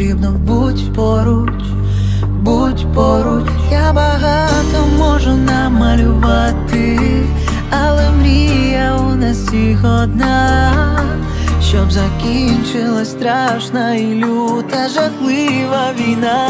потрібно. Будь поруч, будь поруч. Я багато можу намалювати, але мрія у нас всіх одна. Щоб закінчилась страшна і люта жахлива війна.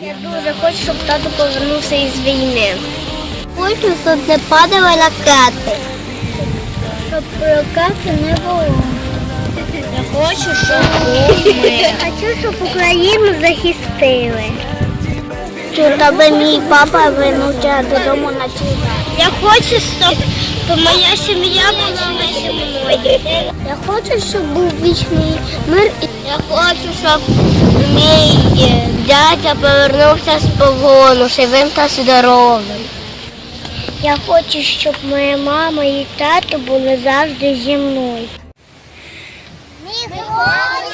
Я дуже хочу, щоб тато повернувся із війни. Хочу, щоб не падали ракети. Щоб ракети не було. Я хочу, щоб був мир. Хочу, щоб Україну захистили. Щоб мій папа вернувся додому на чудо. Я хочу, щоб моя сім'я була вищою. Я хочу, щоб був вічний мир. Я хочу, щоб мій е, дядя повернувся з полону, живим та здоровим. Я хочу, щоб моя мама і тато були завжди зі мною. Glória.